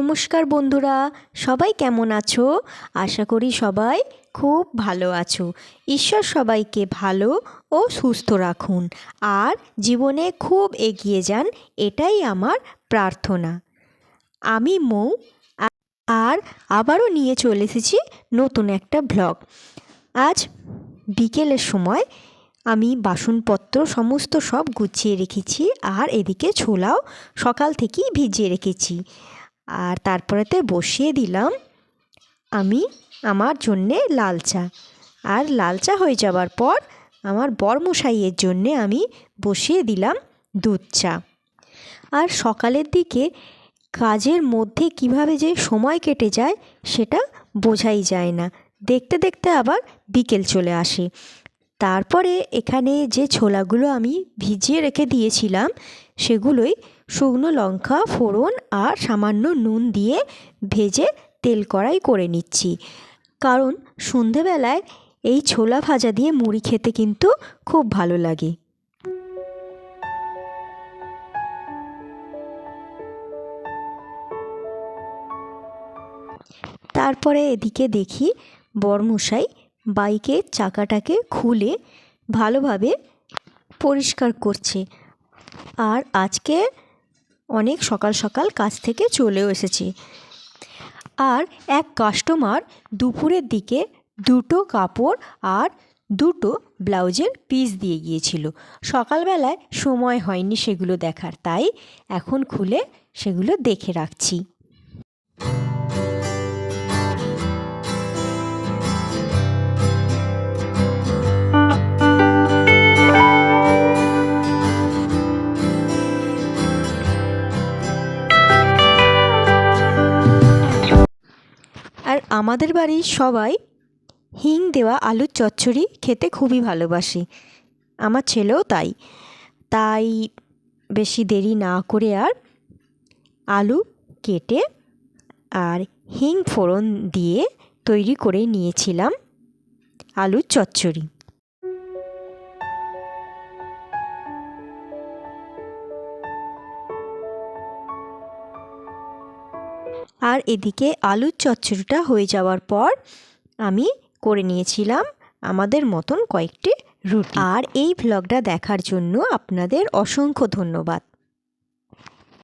নমস্কার বন্ধুরা, সবাই কেমন আছো? আশা করি সবাই খুব ভালো আছো। ঈশ্বর সবাইকে ভালো ও সুস্থ রাখুন। আর জীবনে খুব এগিয়ে যান, এটাই আমার প্রার্থনা। আমি মৌ, আর আবারও নিয়ে চলে এসেছি নতুন একটা ভ্লগ আজ বিকেলের সময় আমি বাসনপত্র সমস্ত সব গুছিয়ে রেখেছি, আর এদিকে ছোলাও সকাল থেকেই ভিজিয়ে রেখেছি। আর তারপরেতে বসিয়ে দিলাম আমি আমার জন্যে লাল চা। আর লাল চা হয়ে যাওয়ার পর আমার বরমশাইয়ের জন্যে আমি বসিয়ে দিলাম দুধ চা। আর সকালের দিকে কাজের মধ্যে কীভাবে যে সময় কেটে যায় সেটা বোঝাই যায় না। দেখতে দেখতে আবার বিকেল চলে আসে। তারপরে এখানে যে ছোলাগুলো আমি ভিজিয়ে রেখে দিয়েছিলাম সেগুলোই শুকনো লঙ্কা, ফোড়ন আর সামান্য নুন দিয়ে ভেজে তেল কড়াই করে নিচ্ছি। কারণ সন্ধেবেলায় এই ছোলা ভাজা দিয়ে মুড়ি খেতে কিন্তু খুব ভালো লাগে। তারপরে এদিকে দেখি বরমশাই বাইকের চাকাটাকে খুলে ভালোভাবে পরিষ্কার করছে। আর আজকে অনেক সকাল সকাল কাজ থেকে চলেও এসেছি। আর এক কাস্টমার দুপুরের দিকে দুটো কাপড় আর দুটো ব্লাউজের পিস দিয়ে গিয়েছিল। সকালবেলায় সময় হয়নি সেগুলো দেখার, তাই এখন খুলে সেগুলো দেখে রাখছি। আমাদের বাড়ির সবাই হিং দেওয়া আলুর চচ্চড়ি খেতে খুবই ভালোবাসি। আমার ছেলেও তাই। তাই বেশি দেরি না করে আর আলু কেটে আর হিং ফোড়ন দিয়ে তৈরি করে নিয়েছিলাম আলুর চচ্চড়ি। আর এদিকে আলুর চচ্চড়িটা হয়ে যাওয়ার পর আমি করে নিয়েছিলাম আমাদের মতন কয়েকটি রুটি। আর এই ভ্লগটা দেখার জন্য আপনাদের অসংখ্য ধন্যবাদ।